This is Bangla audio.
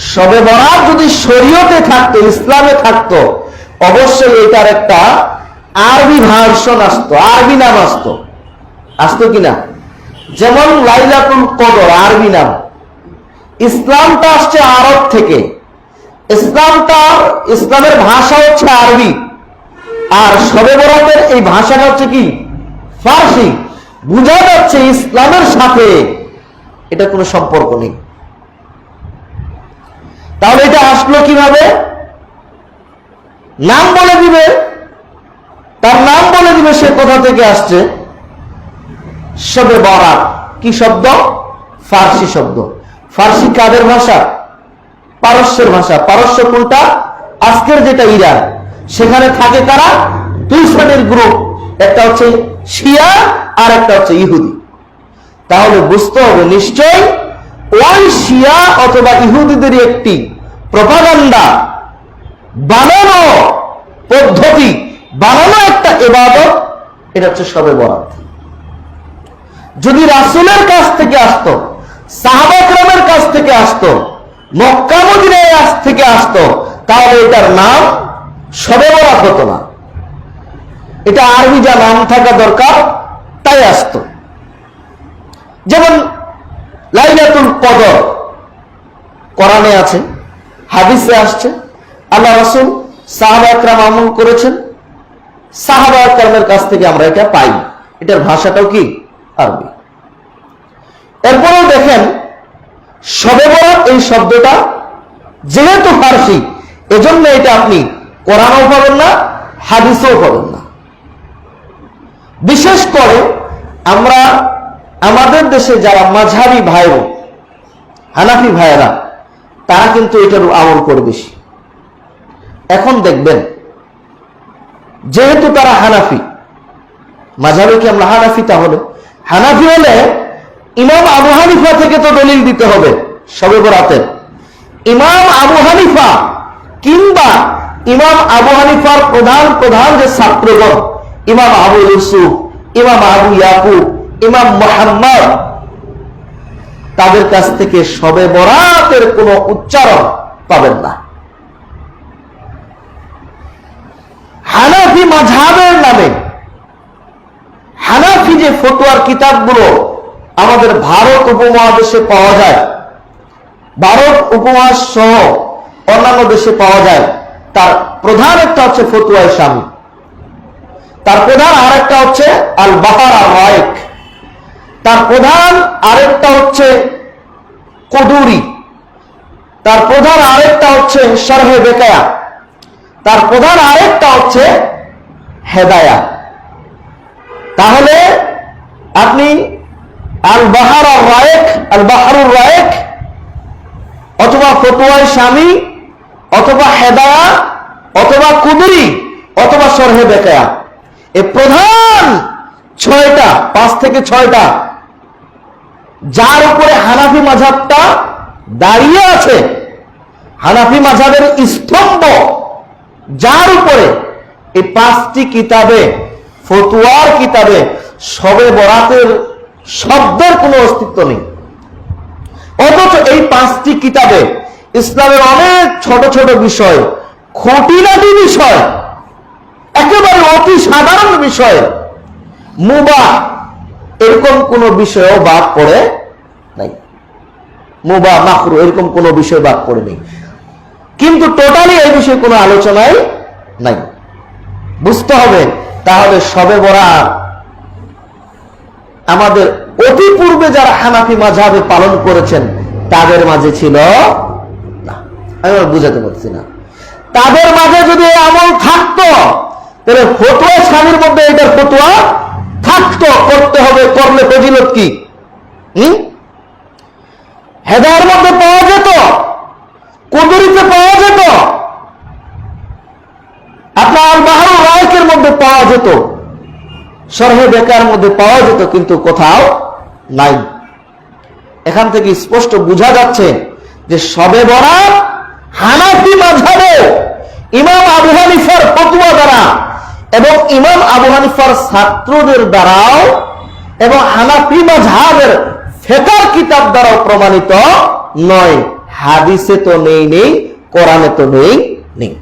সবে বরাত যদি শরীয়তে থাকতো, ইসলামে থাকতো, অবশ্যই এটার একটা আরবি ভার্সন আসতো, আরবি নাম আসতো। আসতো কিনা যেমন লাইলাতুল কদর, আরবি নাম। ইসলামটা আসছে আরব থেকে। ইসলামটা, ইসলামের ভাষা হচ্ছে আরবি। আর সবে বরাতের এই ভাষাটা হচ্ছে কি? ফার্সি। বোঝা যাচ্ছে ইসলামের সাথে এটা কোনো সম্পর্ক নেই। তাহলে এটা আসলো কীভাবে? নাম বলে দিবে। তার নাম বলে দিবে সে কোথা থেকে আসছে? সবে বরাত কি শব্দ? ফার্সি শব্দ। ফার্সি কাদের ভাষা? পারস্যের ভাষা। পারস্য কোনটা? আজকের যেটা ইরান। সেখানে থাকে তারা দুই শ্রেণির গ্রুপ একটা হচ্ছে শিয়া আর একটা হচ্ছে ইহুদি। তাহলে বুঝতে হবে নিশ্চয় ওই শিয়া অথবা ইহুদিদের একটি। প্রপাগান্ডা বানানো পদ্ধতি, বানানো একটা এবাদত এটা হচ্ছে সবে বরাত। যদি রাসুলের কাছ থেকে আসতো সাহাবাক্রমের কাছ থেকে আসতো মক্কামদিনের কাছ থেকে আসতো, তাহলে এটার নাম সবে বরাত হতো না। এটা আরবি যা নাম থাকা দরকার, তাই আসতো। যেমন লাইলাতুল কদর, কোরআনে আছে হাদিসে আসছে, আল্লাহ রাসূল সাহাবা একরাম আমল করেছেন। সাহাবা একরামের কাছ থেকে আমরা এটা পাই। এটার ভাষাটাও কি? আরবি। এরপরেও দেখেন, সবে এই শব্দটা যেহেতু ফার্সি, এজন্য এটা আপনি কোরআনও পাবেন না, হাদিসেও পাবেন না। বিশেষ করে আমরা আমাদের দেশে যারা মাঝারি ভাই হানাফি ভাইয়েরা তারা কিন্তু এটার আমল করে বেশি। এখন দেখবেন, যেহেতু তারা হানাফি, মাঝাবে কি আমরা হানাফি তাহলে? হানাফি হলে ইমাম আবু হানিফা থেকে তো দলিল দিতে হবে, সবে বরাতের। ইমাম আবু হানিফা কিংবা ইমাম আবু হানিফার প্রধান প্রধান যে ছাত্রগণ, ইমাম আবু ইউসুফ, ইমাম আবু ইয়াকুব, ইমাম মোহাম্মদ তাদের কাছ থেকে সবে বরাতের কোনো উচ্চারণ পাবেন না। হানাফি মাঝহাবের নামে হানাফি যে ফতোয়ার কিতাবগুলো আমাদের ভারত উপমহাদেশে পাওয়া যায়, ভারত উপমহাদেশ সহ অন্যান্য দেশে পাওয়া যায়, তার প্রধান একটা হচ্ছে ফতুয়া স্বামী তার প্রধান আরেকটা হচ্ছে আল বাহার আর রায়েক তার প্রধান আরেকটা হচ্ছে কদুরি। তার প্রধান আরেকটা হচ্ছে সরহে বেকায়া। তার প্রধান আরেকটা হচ্ছে হেদায়া। তাহলে আপনি আল বাহার আর রায়েক আল বাহারুর রায়েক, অথবা ফতুয়ায় স্বামী, অথবা হেদায়া, অথবা কুদুরি, অথবা সরহে বেকায়া। এ প্রধান ছয়টা, পাঁচ থেকে ছয়টা যার উপরে হানাফি মাঝাবটা দাঁড়িয়ে আছে, হানাফি মাঝাবের স্তম্ভ, যার উপরে এই পাঁচটি কিতাবে, ফতুয়ার কিতাবে সবে বরাতের শব্দের কোনো অস্তিত্ব নেই। অথচ এই পাঁচটি কিতাবে ইসলামের অনেক ছোট ছোট বিষয়, খুঁটিনাটি বিষয়, একেবারে অতি সাধারণ বিষয় মুবা এরকম কোন বিষয়ও বাদ পড়ে নাই। মুবা মাকরু এরকম কোন বিষয় বাদ পড়ে নেই। কিন্তু টোটালি এই বিষয়ে কোনো আলোচনাই নাই। বুঝতে হবে, তাহলে সবে বরাত। আমাদের অতি পূর্বে যারা হানাফি মাঝাবে পালন করেছেন, তাদের মাঝে ছিল না। আমি বুঝাতে পারছি না। তাদের মাঝে যদি আমল থাকতো, তাহলে ফতুয়া স্বামীর মধ্যে এটার ফতুয়া থাকতো করতে হবে, করলে ফজিলত কি? হম? হেদায়ের মধ্যে পাওয়া যেত, কুদুরিতে পাওয়া যেত, আপনার আল বাহারুর রায়কের মধ্যে পাওয়া যেত, সরহে বেকার মধ্যে পাওয়া যেত, কিন্তু কোথাও নাই। এখান থেকে স্পষ্ট বোঝা যাচ্ছে যে সবে বরাত হানাফি মাঝাবে ইমাম আবু হানিফার ফতুয়া দ্বারা এবং ইমাম আবু হানিফার ছাত্রদের দ্বারাও এবং হানাফি মাঝহাবের ফেকার কিতাব দ্বারাও প্রমাণিত নয়। হাদিসে তো নেই নেই, কোরআনে তো নেই নেই।